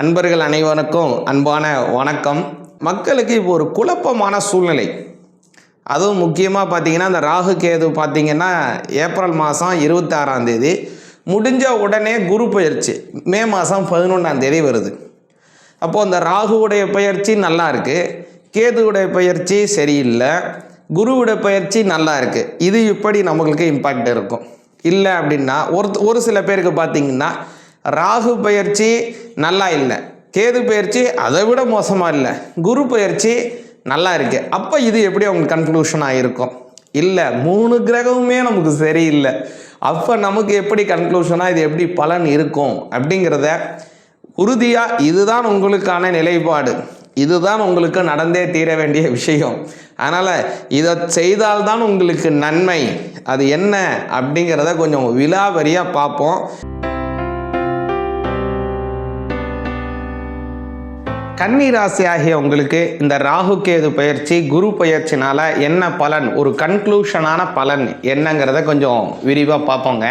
அன்பர்கள் அனைவருக்கும் அன்பான வணக்கம். மக்களுக்கு இப்போ ஒரு குழப்பமான சூழ்நிலை. அதுவும் முக்கியமாக பார்த்தீங்கன்னா அந்த ராகு கேது பார்த்தீங்கன்னா ஏப்ரல் மாதம் இருபத்தாறாம் தேதி. முடிஞ்ச உடனே குரு பயிற்சி. மே மாதம் பதினொன்றாம் தேதி வருது. அப்போது அந்த ராகுவுடைய பயிற்சி நல்லா இருக்குது கேதுவுடைய பயிற்சி சரியில்லை. குருவுடைய பயிற்சி நல்லா இருக்குது இது இப்படி நம்மளுக்கு இம்பாக்ட் இருக்கும். இல்லை அப்படின்னா ஒரு ஒரு சில பேருக்கு பார்த்தீங்கன்னா ராகு பயிற்சி நல்லா இல்லை. கேது பயிற்சி அதை விட மோசமாக இல்லை. குரு பயிற்சி நல்லா இருக்கு. அப்போ இது எப்படி அவங்க கன்க்ளூஷனாக இருக்கும்? இல்லை மூணு கிரகமுமே நமக்கு சரியில்லை. அப்போ நமக்கு எப்படி கன்க்ளூஷனாக இது எப்படி பலன் இருக்கும் அப்படிங்கிறத உறுதியாக இதுதான் உங்களுக்கான நிலைப்பாடு. இதுதான் உங்களுக்கு நடந்தே தீர வேண்டிய விஷயம். அதனால் இதை செய்தால்தான் உங்களுக்கு நன்மை. அது என்ன அப்படிங்கிறத கொஞ்சம் விலாவரியாக பார்ப்போம். கன்னி ராசி ஆகிய உங்களுக்கு இந்த ராகு கேது பயிற்சி குரு பயிற்சினால என்ன பலன்? ஒரு கன்க்ளூஷனான பலன் என்னங்கிறத கொஞ்சம் விரிவாக பார்ப்போங்க.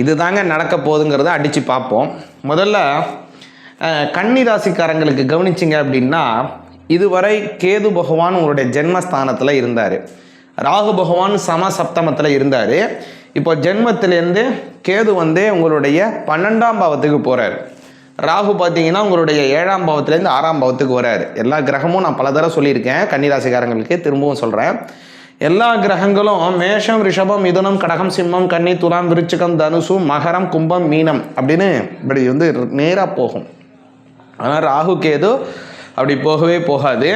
இதுதாங்க நடக்க போகுதுங்கிறத அடித்து பார்ப்போம். முதல்ல கன்னி ராசிக்காரங்களுக்கு கவனிச்சிங்க அப்படின்னா இதுவரை கேது பகவான் உங்களுடைய ஜென்மஸ்தானத்தில் இருந்தார். ராகு பகவான் சம சப்தமத்தில் இருந்தார். இப்போ ஜென்மத்திலேருந்து கேது வந்து உங்களுடைய பன்னெண்டாம் பாவத்துக்கு போகிறார் ராகு பார்த்தீங்கன்னா உங்களுடைய ஏழாம் பாவத்திலேருந்து ஆறாம் பாவத்துக்கு வராரு. எல்லா கிரகமும் நான் பல தடவை சொல்லியிருக்கேன். கன்னிராசிக்காரங்களுக்கு திரும்பவும் சொல்கிறேன் எல்லா கிரகங்களும் மேஷம் ரிஷபம் மிதுனம் கடகம் சிம்மம் கன்னி துலாம் விருச்சிகம் தனுசு மகரம் கும்பம் மீனம் அப்படின்னு இப்படி வந்து நேராக போகும். ஆனால் ராகு கேது அப்படி போகவே போகாது.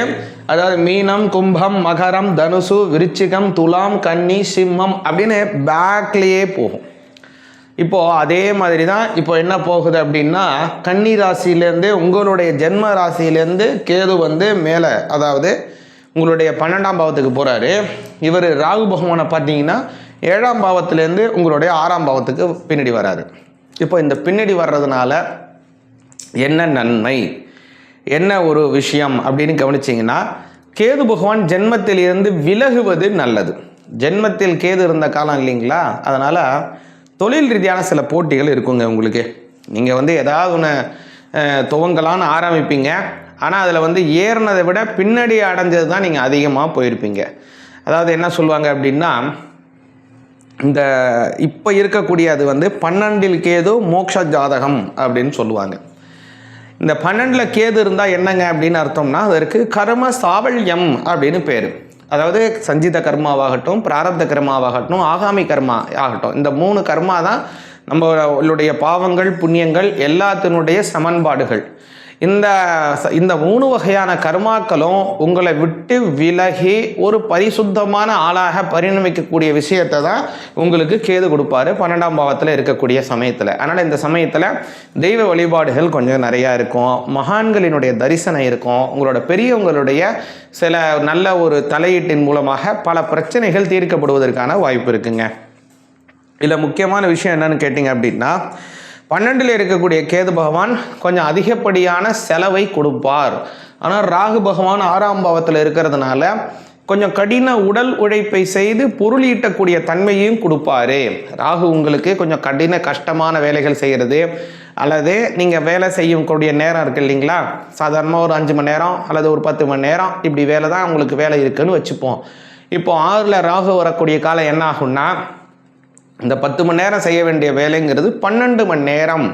அதாவது மீனம் கும்பம் மகரம் தனுசு விருச்சிகம் துலாம் கன்னி சிம்மம் அப்படின்னு பேக்லேயே போகும். இப்போது அதே மாதிரி தான் இப்போ என்ன போகுது அப்படின்னா கன்னி ராசியிலேருந்து உங்களுடைய ஜென்ம ராசியிலேருந்து கேது வந்து மேலே அதாவது உங்களுடைய பன்னெண்டாம் பாவத்துக்கு போகிறாரு இவர் ராகு பகவானை பார்த்தீங்கன்னா ஏழாம் பாவத்திலேருந்து உங்களுடைய ஆறாம் பாவத்துக்கு பின்னாடி வராரு. இப்போ இந்த பின்னாடி வர்றதுனால என்ன நன்மை? என்ன ஒரு விஷயம் அப்படின்னு கவனிச்சிங்கன்னா கேது பகவான் ஜென்மத்திலிருந்து விலகுவது நல்லது. ஜென்மத்தில் கேது இருந்த காலம் இல்லைங்களா? அதனால் தொழில் ரீதியான சில போட்டிகள் இருக்குங்க உங்களுக்கு. நீங்கள் வந்து ஏதாவது ஒன்று துவங்கலான்னு ஆரம்பிப்பீங்க. ஆனால் அதில் வந்து ஏறினதை விட பின்னாடி அடைஞ்சது தான் நீங்கள் அதிகமாக போயிருப்பீங்க. அதாவது என்ன சொல்லுவாங்க அப்படின்னா இந்த இப்போ இருக்கக்கூடிய அது வந்து பன்னெண்டில் கேது மோக்ஷ ஜாதகம் அப்படின்னு சொல்லுவாங்க. இந்த பன்னெண்டில் கேது இருந்தால் என்னங்க அப்படின்னு அர்த்தம்னா அதற்கு கர்ம சாவல்யம் அப்படின்னு பேர். அதாவது சஞ்சித கர்மாவாகட்டும் பிராரப்த கர்மாவாகட்டும் ஆகாமி கர்மா ஆகட்டும். இந்த மூணு கர்மா தான் நம்மளுடைய பாவங்கள் புண்ணியங்கள் எல்லாத்தினுடைய சமன்பாடுகள். இந்த இந்த மூணு வகையான கர்மாக்களும் உங்களை விட்டு விலகி ஒரு பரிசுத்தமான ஆளாக பரிணமிக்கக்கூடிய விஷயத்தை தான் உங்களுக்கு கேது கொடுப்பாரு. பன்னெண்டாம் பாவத்தில் இருக்கக்கூடிய சமயத்தில். அதனால் இந்த சமயத்தில் தெய்வ வழிபாடுகள் கொஞ்சம் நிறையா இருக்கும். மகான்களினுடைய தரிசனம் இருக்கும். உங்களோட பெரியவங்களுடைய சில நல்ல ஒரு தலையீட்டின் மூலமாக பல பிரச்சனைகள் தீர்க்கப்படுவதற்கான வாய்ப்பு இருக்குங்க. இதில் முக்கியமான விஷயம் என்னன்னு கேட்டிங்க அப்படின்னா பன்னெண்டில் இருக்கக்கூடிய கேது பகவான் கொஞ்சம் அதிகப்படியான செலவை கொடுப்பார். ஆனால் ராகு பகவான் ஆறாம் பாவத்தில் இருக்கிறதுனால கொஞ்சம் கடின உடல் உழைப்பை செய்து பொருள் ஈட்டக்கூடிய தன்மையும் கொடுப்பாரு. ராகு உங்களுக்கு கொஞ்சம் கடின கஷ்டமான வேலைகள் செய்கிறது அல்லது நீங்கள் வேலை செய்யக்கூடிய நேரம் இருக்கு இல்லைங்களா? சாதாரணமாக ஒரு அஞ்சு மணி நேரம் அல்லது ஒரு பத்து மணி நேரம் இப்படி வேலை தான் உங்களுக்கு வேலை இருக்குன்னு வச்சுப்போம். இப்போ ஆறில் ராகு வரக்கூடிய காலம் என்ன ஆகும்னா இந்த பத்து மணி நேரம் செய்ய வேண்டிய வேலைங்கிறது பன்னெண்டு மணி நேரம்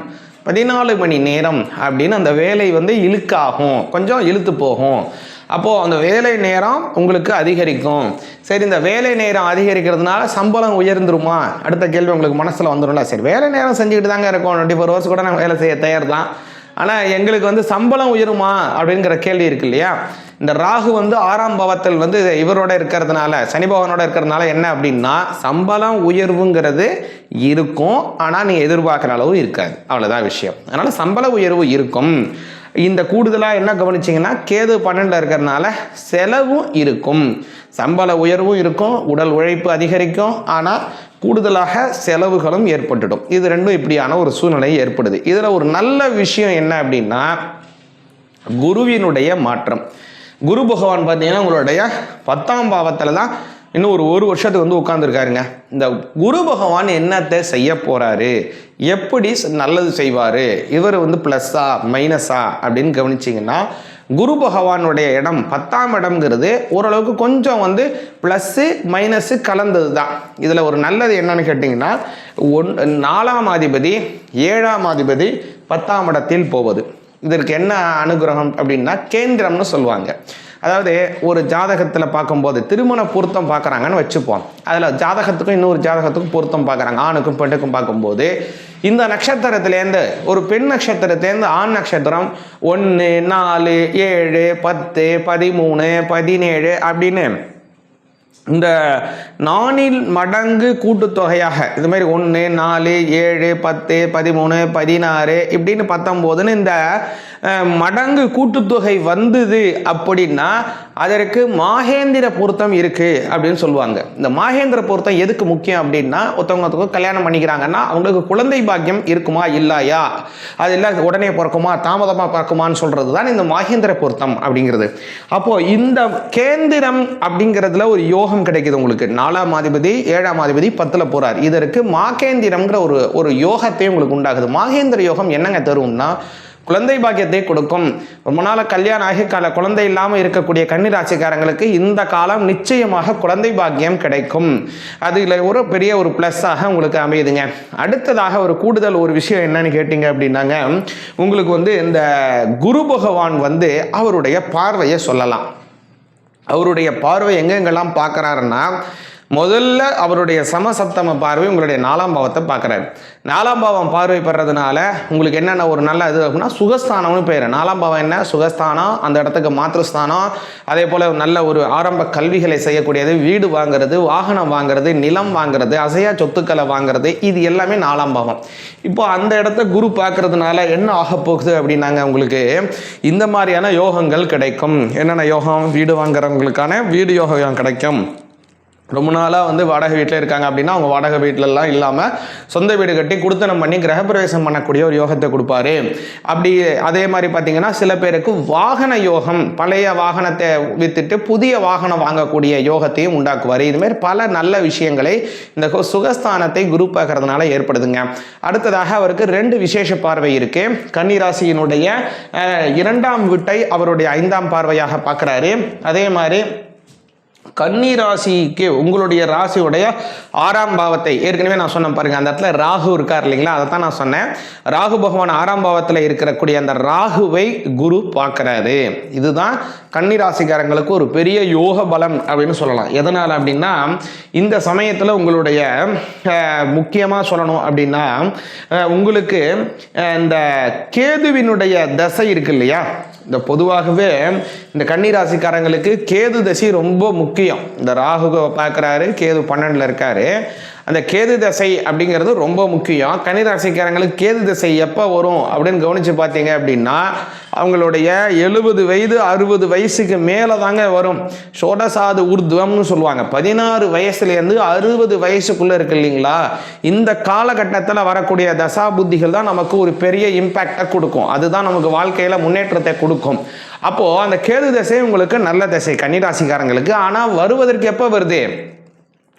பதினாலு மணி நேரம் அப்படின்னு அந்த வேலை வந்து இழுக்காகும். கொஞ்சம் இழுத்து போகும். அப்போது அந்த வேலை நேரம் உங்களுக்கு அதிகரிக்கும். சரி இந்த வேலை நேரம் அதிகரிக்கிறதுனால சம்பளம் உயர்ந்துருமா? அடுத்த கேள்வி உங்களுக்கு மனசில் வந்துடும்ல சரி வேலை நேரம் செஞ்சுக்கிட்டு தாங்க இருக்கோம். டுவெண்ட்டி ஃபோர் ஹவர்ஸ் கூட நான் வேலை செய்ய தயார் தான் ஆனால் எங்களுக்கு வந்து சம்பளம் உயருமா? அப்படிங்கிற கேள்வி இருக்கு இல்லையா? இந்த ராகு வந்து ஆறாம் பாவத்தில் வந்து இவரோட இருக்கிறதுனால சனி பகவானோட இருக்கிறதுனால என்ன அப்படின்னா சம்பளம் உயர்வுங்கிறது இருக்கும். ஆனால் நீங்கள் எதிர்பார்க்குற அளவு இருக்காது. அவ்வளோதான் விஷயம். அதனால் சம்பள உயர்வு இருக்கும். இந்த கூடுதலாக என்ன கவனிச்சிங்கன்னா கேது பன்னெண்டில் இருக்கிறதுனால செலவும் இருக்கும். சம்பள உயர்வும் இருக்கும் உடல் உழைப்பு அதிகரிக்கும். ஆனால் கூடுதலாக செலவுகளும் ஏற்பட்டுடும். இது ரெண்டும் இப்படியான ஒரு சூழ்நிலை ஏற்படுது. இதில் ஒரு நல்ல விஷயம் என்ன அப்படின்னா குருவினுடைய மாற்றம். குரு பகவான் பார்த்தீங்கன்னா உங்களுடைய பத்தாம் பாவத்தில் தான் இன்னும் ஒரு ஒரு வருஷத்துக்கு வந்து உட்காந்துருக்காருங்க இந்த குரு பகவான் என்னத்தை செய்ய போகிறாரு எப்படி நல்லது செய்வார்? இவர் வந்து ப்ளஸ்ஸா மைனஸா அப்படின்னு கவனிச்சிங்கன்னா குரு பகவானுடைய இடம் பத்தாம் இடம்ங்கிறது ஓரளவுக்கு கொஞ்சம் வந்து ப்ளஸ்ஸு மைனஸு கலந்தது தான் இதில் ஒரு நல்லது என்னன்னு கேட்டிங்கன்னா ஒன் நாலாம் அதிபதி ஏழாம் அதிபதி பத்தாம் இடத்தில் போவது. இதற்கு என்ன அனுகிரகம் அப்படின்னா கேந்திரம்னு சொல்லுவாங்க. அதாவது ஒரு ஜாதகத்தில் பார்க்கும்போது திருமண பொருத்தம் பார்க்குறாங்கன்னு வச்சுப்போம். அதில் ஜாதகத்துக்கும் இன்னொரு ஜாதகத்துக்கும் பொருத்தம் பார்க்குறாங்க. ஆணுக்கும் பெண்ணுக்கும் பார்க்கும்போது இந்த நட்சத்திரத்துலேருந்து ஒரு பெண் நட்சத்திரத்துலேருந்து ஆண் நட்சத்திரம் ஒன்று நாலு ஏழு பத்து பதிமூணு பதினேழு அப்படின்னு இந்த நானில் மடங்கு கூட்டுத்தொகையாக இது மாதிரி ஒன்று நாலு ஏழு பத்து பதிமூணு பதினாறு இப்படின்னு பத்தொம்போதுன்னு இந்த மடங்கு கூட்டுத்தொகை வந்தது அப்படின்னா அதற்கு மாகேந்திர பொருத்தம் இருக்குது அப்படின்னு சொல்லுவாங்க. இந்த மாகேந்திர பொருத்தம் எதுக்கு முக்கியம் அப்படின்னா ஒருத்தவங்க ஒருத்தவங்க கல்யாணம் பண்ணிக்கிறாங்கன்னா அவங்களுக்கு குழந்தை பாக்கியம் இருக்குமா இல்லையா? அது இல்லை உடனே பிறக்குமா தாமதமாக பிறக்குமான்னு சொல்கிறது தான் இந்த மாகேந்திர பொருத்தம் அப்படிங்கிறது. அப்போது இந்த கேந்திரம் அப்படிங்கிறதுல ஒரு யோகம் கிடைக்குது உங்களுக்கு. நாலாம் அதிபதி ஏழாம் அதிபதி பத்தில் போகிறார் இதற்கு மாகேந்திரம்ங்கிற ஒரு ஒரு யோகத்தை உங்களுக்கு உண்டாகுது. மாகேந்திர யோகம் என்னங்க தரும்னா குழந்தை பாக்கியத்தை கொடுக்கும். ரொம்ப நாள் கல்யாணம் ஆகி கால குழந்தை இல்லாமல் இருக்கக்கூடிய கன்னிராசிக்காரங்களுக்கு இந்த காலம் நிச்சயமாக குழந்தை பாக்கியம் கிடைக்கும். அதில் ஒரு பெரிய ஒரு ப்ளஸ்ஸாக உங்களுக்கு அமையுதுங்க. அடுத்ததாக ஒரு கூடுதல் ஒரு விஷயம் என்னன்னு கேட்டிங்க அப்படின்னாங்க உங்களுக்கு வந்து இந்த குரு பகவான் வந்து அவருடைய பார்வையை சொல்லலாம். அவருடைய பார்வை எங்கெங்கெல்லாம் பார்க்குறாருன்னா முதல்ல அவருடைய சமசப்தம பார்வை உங்களுடைய நாலாம் பாவத்தை பார்க்குறாரு. நாலாம் பாவம் பார்வை பெறதுனால உங்களுக்கு என்னென்ன ஒரு நல்ல இது அப்படின்னா சுகஸ்தானம்னு பேர். நாலாம் பாவம் என்ன? சுகஸ்தானம் அந்த இடத்துக்கு மாத்திருஸ்தானம் அதே போல் நல்ல ஒரு ஆரம்ப கல்விகளை செய்யக்கூடியது வீடு வாங்குறது வாகனம் வாங்குறது நிலம் வாங்குறது அசையா சொத்துக்களை வாங்குறது இது எல்லாமே நாலாம் பாவம். இப்போ அந்த இடத்த குரு பார்க்கறதுனால என்ன ஆக போகுது அப்படின்னாங்க உங்களுக்கு இந்த மாதிரியான யோகங்கள் கிடைக்கும். என்னென்ன யோகம்? வீடு வாங்குறவங்களுக்கான வீடு யோகம் கிடைக்கும். ரொம்ப நாளாக வந்து வாடகை வீட்டில் இருக்காங்க அப்படின்னா அவங்க வாடகை வீட்டிலலாம் இல்லாமல் சொந்த வீடு கட்டி குடுத்தனம் பண்ணி கிரகப்பிரவேசம் பண்ணக்கூடிய ஒரு யோகத்தை கொடுப்பாரு. அப்படி அதே மாதிரி பார்த்தீங்கன்னா சில பேருக்கு வாகன யோகம் பழைய வாகனத்தை வித்துட்டு புதிய வாகனம் வாங்கக்கூடிய யோகத்தையும் உண்டாக்குவார். இதுமாரி பல நல்ல விஷயங்களை இந்த சுகஸ்தானத்தை குரு பார்க்கறதுனால ஏற்படுதுங்க. அடுத்ததாக அவருக்கு ரெண்டு விசேஷ பார்வை இருக்கு. கன்னிராசியினுடைய இரண்டாம் வீட்டை அவருடைய ஐந்தாம் பார்வையாக பார்க்குறாரு அதே மாதிரி கன்னி ராசிக்கு உங்களுடைய ராசியுடைய ஆறாம் பாவத்தை ஏற்கனவே நான் சொன்னேன் பாருங்க. அந்த இடத்துல ராகு இருக்கார் இல்லைங்களா? அதை தான் நான் சொன்னேன். ராகு பகவான் ஆறாம் பாவத்தில் இருக்கக்கூடிய அந்த ராகுவை குரு பார்க்கறாரு. இதுதான் கன்னி ராசிக்காரங்களுக்கு ஒரு பெரிய யோக பலம் அப்படின்னு சொல்லலாம். எதனால் அப்படின்னா இந்த சமயத்தில் உங்களுடைய முக்கியமாக சொல்லணும் அப்படின்னா உங்களுக்கு இந்த கேதுவினுடைய தசை இருக்கு இல்லையா? இந்த பொதுவாகவே இந்த கன்னிராசிக்காரங்களுக்கு கேது தசி ரொம்ப முக்கியம். இந்த ராகு பார்க்குறாரு கேது பன்னெண்டில் இருக்காரு. அந்த கேது தசை அப்படிங்கிறது ரொம்ப முக்கியம். கனிராசிக்காரங்களுக்கு கேது தசை எப்போ வரும் அப்படின்னு கவனித்து பார்த்தீங்க அப்படின்னா அவங்களுடைய எழுபது வயது அறுபது வயசுக்கு மேலே தாங்க வரும். சோடசாது ஊர்துவம்னு சொல்லுவாங்க. பதினாறு வயசுலேருந்து அறுபது வயசுக்குள்ளே இருக்கு இல்லைங்களா? இந்த காலகட்டத்தில் வரக்கூடிய தசா புத்திகள் தான் நமக்கு ஒரு பெரிய இம்பேக்டை கொடுக்கும். அதுதான் நமக்கு வாழ்க்கையில் முன்னேற்றத்தை கொடுக்கும். அப்போது அந்த கேது தசை உங்களுக்கு நல்ல தசை கன்னிராசிக்காரங்களுக்கு. ஆனால் வருவதற்கு எப்போ வருது?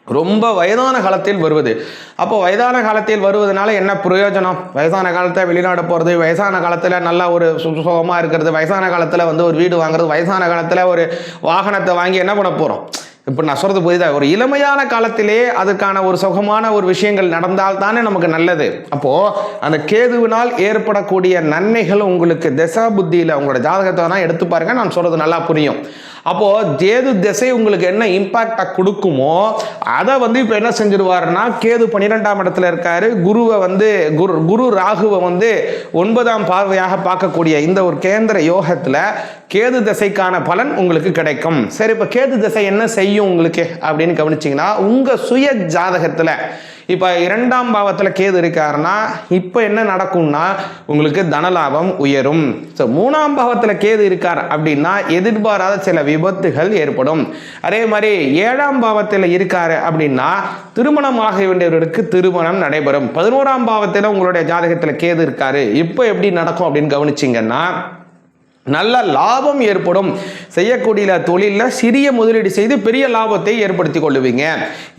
ரொம்ப வயதான காலத்தில் வருவது. அப்போ வயதான காலத்தில் வருவதனால என்ன பிரயோஜனம்? வயசான காலத்தில் வெளிநாடு போகிறது வயசான காலத்தில் நல்லா ஒரு சு- சுகமா இருக்கிறது வயசான காலத்தில் வந்து ஒரு வீடு வாங்குறது வயசான காலத்தில் ஒரு வாகனத்தை வாங்கி என்ன பண்ண போகிறோம் இப்போ நான் சொல்கிறது புரியுதா? ஒரு இளமையான காலத்திலே அதுக்கான ஒரு சுகமான ஒரு விஷயங்கள் நடந்தால் தானே நமக்கு நல்லது. அப்போது அந்த கேதுவினால் ஏற்படக்கூடிய நன்மைகள் உங்களுக்கு திசா புத்தியில் உங்களோட ஜாதகத்தை தான் எடுத்து பாருங்க நான் சொல்கிறது நல்லா புரியும். அப்போது கேது திசை உங்களுக்கு என்ன இம்பாக்டை கொடுக்குமோ அதை வந்து இப்போ என்ன செஞ்சிருவாருன்னா கேது பன்னிரெண்டாம் இடத்துல இருக்காரு. குருவை வந்து குரு குரு ராகுவை வந்து ஒன்பதாம் பார்வையாக பார்க்கக்கூடிய இந்த ஒரு கேந்திர யோகத்தில் கேது திசைக்கான பலன் உங்களுக்கு கிடைக்கும். சரி இப்போ கேது திசை என்ன செய்யும்? உங்களுக்கு அப்படின்னு கவனிச்சிங்கன்னா உங்கள் சுய ஜாதகத்தில் இப்போ இரண்டாம் பாவத்தில் கேது இருக்காருன்னா இப்போ என்ன நடக்கும்னா உங்களுக்கு தனலாபம் உயரும். ஸோ மூணாம் பாவத்தில் கேது இருக்கார் அப்படின்னா எதிர்பாராத சில விபத்துகள் ஏற்படும். அதே மாதிரி ஏழாம் பாவத்தில் இருக்கார் அப்படின்னா திருமணம் ஆக வேண்டியவர்களுக்கு திருமணம் நடைபெறும். பதினோராம் பாவத்தில் உங்களுடைய ஜாதகத்தில் கேது இருக்காரு. இப்போ எப்படி நடக்கும் அப்படின்னு கவனிச்சிங்கன்னா நல்ல லாபம் ஏற்படும். செய்யக்கூடிய தொழிலில் சிறிய முதலீடு செய்து பெரிய லாபத்தை ஏற்படுத்தி கொள்ளுவீங்க.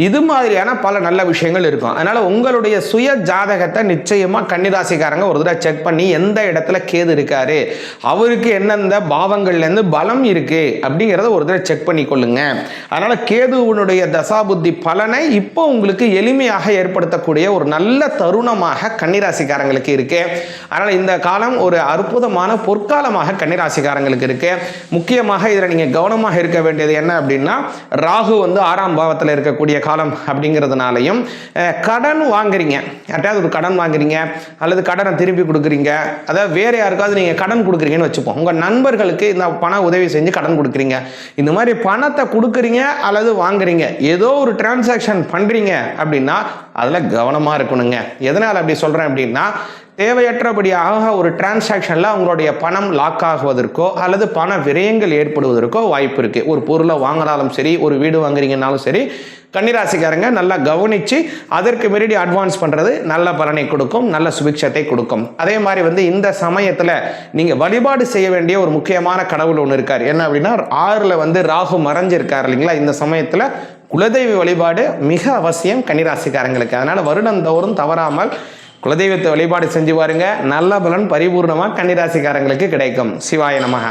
இது மாதிரியான பல நல்ல விஷயங்கள் இருக்கும். அதனால் உங்களுடைய சுய ஜாதகத்தை நிச்சயமாக கன்னிராசிக்காரங்க ஒரு தடவை செக் பண்ணி எந்த இடத்துல கேது இருக்காரு அவருக்கு எந்தெந்த பாவங்கள்லேருந்து பலம் இருக்குது அப்படிங்கிறத ஒரு தடவை செக் பண்ணி கொள்ளுங்க. அதனால் கேதுவனுடைய தசாபுத்தி பலனை இப்போ உங்களுக்கு எளிமையாக ஏற்படுத்தக்கூடிய ஒரு நல்ல தருணமாக கன்னிராசிக்காரங்களுக்கு இருக்குது அதனால் இந்த காலம் ஒரு அற்புதமான பொற்காலமாக கன்னிராசிக்காரங்களுக்கு இருக்கு. முக்கியமாக இதில் நீங்கள் கவனமாக இருக்க வேண்டியது என்ன அப்படின்னா ராகு வந்து ஆறாம் பாவத்தில் இருக்கக்கூடிய காலம் அப்படிங்கிறதுனாலையும் கடன் வாங்குறீங்க. யார்ட்டையாவது ஒரு கடன் வாங்குறீங்க அல்லது கடனை திருப்பி கொடுக்குறீங்க அதாவது வேற யாருக்காவது நீங்கள் கடன் கொடுக்குறீங்கன்னு வச்சுப்போம். உங்கள் நண்பர்களுக்கு இந்த பண உதவி செஞ்சு கடன் கொடுக்குறீங்க. இந்த மாதிரி பணத்தை கொடுக்குறீங்க அல்லது வாங்குறீங்க. ஏதோ ஒரு டிரான்சாக்ஷன் பண்ணுறீங்க அப்படின்னா அதில் கவனமாக இருக்கணுங்க. எதனால் அப்படி சொல்கிறேன் அப்படின்னா தேவையற்றபடியாக ஒரு டிரான்சாக்ஷனில் அவங்களுடைய பணம் லாக் ஆகுவதற்கோ அல்லது பண விரயங்கள் ஏற்படுவதற்கோ வாய்ப்பு இருக்குது ஒரு பொருளை வாங்கினாலும் சரி ஒரு வீடு வாங்குறீங்கனாலும் சரி கன்னிராசிக்காரங்க நல்லா கவனித்து அதற்கு மீறி அட்வான்ஸ் பண்ணுறது நல்ல பலனை கொடுக்கும் நல்ல சுபிக்ஷத்தை கொடுக்கும். அதே மாதிரி வந்து இந்த சமயத்தில் நீங்கள் வழிபாடு செய்ய வேண்டிய ஒரு முக்கியமான கடவுள் ஒன்று இருக்கார். என்ன அப்படின்னா ஆறில் வந்து ராகு மறைஞ்சிருக்கார் இல்லைங்களா? இந்த சமயத்தில் குலதெய்வ வழிபாடு மிக அவசியம் கன்னிராசிக்காரங்களுக்கு. அதனால் வருடந்தோறும் தவறாமல் குலதெய்வத்தை வழிபாடு செஞ்சு பாருங்க. நல்ல பலன் பரிபூர்ணமாக கன்னிராசிக்காரங்களுக்கு கிடைக்கும். சிவாய நமக.